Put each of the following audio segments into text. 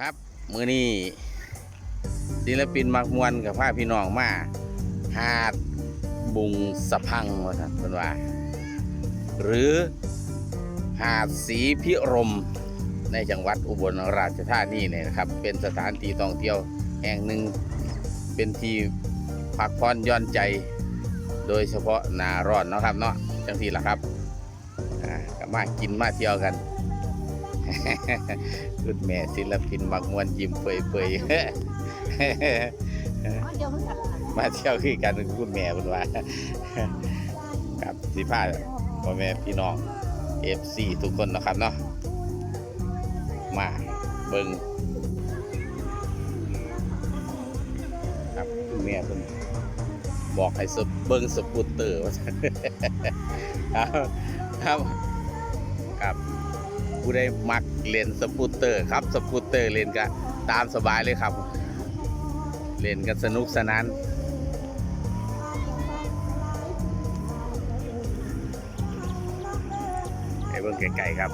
ครับมือนี้ศิลปินมักมวนกับพาพี่น้องมาหาดบุงสะพังว่าท่านเป็นว่า หรือหาดสีพิรมในจังหวัดอุบลราชธานีเนี่ยนะครับ เป็นสถานที่ท่องเที่ยวแห่งหนึ่งเป็นที่พักผ่อนย่อนใจ โดยเฉพาะหนาร้อนนะครับเนาะจังที่ละครับก็มากินมาเที่ยวกัน คุณแม่ศิลปินมักมวนยิ้มเปยอ๋อเดี๋ยวเพิ่งกลับมาๆมาเที่ยวคือกันคุณแม่เป็นว่าครับสิพาพ่อแม่พี่น้อง FC ทุกคนเนาะครับเนาะมาเบิงครับคุณแม่เพิ่นบอกให้สบเบิงสกูตเตอร์ว่าซั่นครับครับครับ ผู้ใดมักเล่นสกูตเตอร์ ครับสกูตเตอร์เล่นก็ตามสบายเลยครับ เล่นกันสนุกสนานไปเบิ่งไกลๆครับ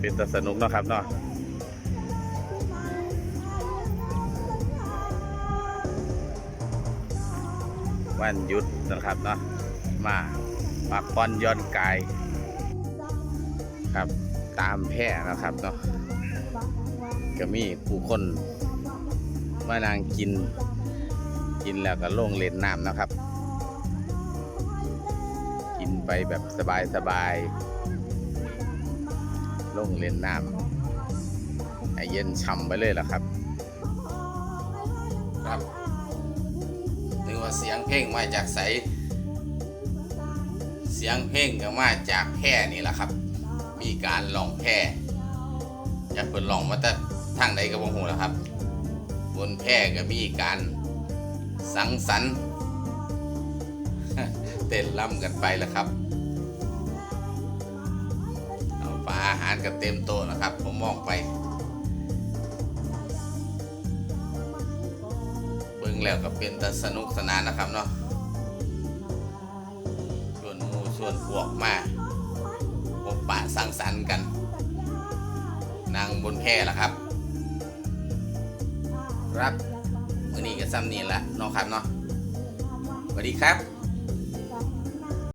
เป็นแต่สนุกเนาะครับเนาะ วันหยุดนะครับเนาะมาพักผ่อนย่อนกายครับตามแพร่นะครับเนาะก็มีผู้คนมานางกินกินแล้วก็ลงเล่นน้ำนะครับ กินไปแบบสบายๆลงเล่นน้ำให้เย็นช่ำไปเลยล่ะครับ ครับ ว่าเสียงเพลงมาจากใสเสียงเพลงก็มาจากแพร่นี่แหละครับ มีการลองแพร่จะเปิดลองมาแต่ทางใดก็บ่ฮู้แล้วครับ บนแพร่ก็มีการสังสรรค์เต้นล่ำกันไปแล้วครับเอาปลาอาหารกันเต็มโต๊ะนะครับ ผมมองไป แล้วก็เป็นแต่สนุกสนานนะครับเนาะชวนมูชวนพวกมาพบปะสังสรรค์กัน นั่งบนแพล่ะครับ ครับมือนี้ก็ซ้ำนี่ละเนาะครับเนาะสวัสดีครับ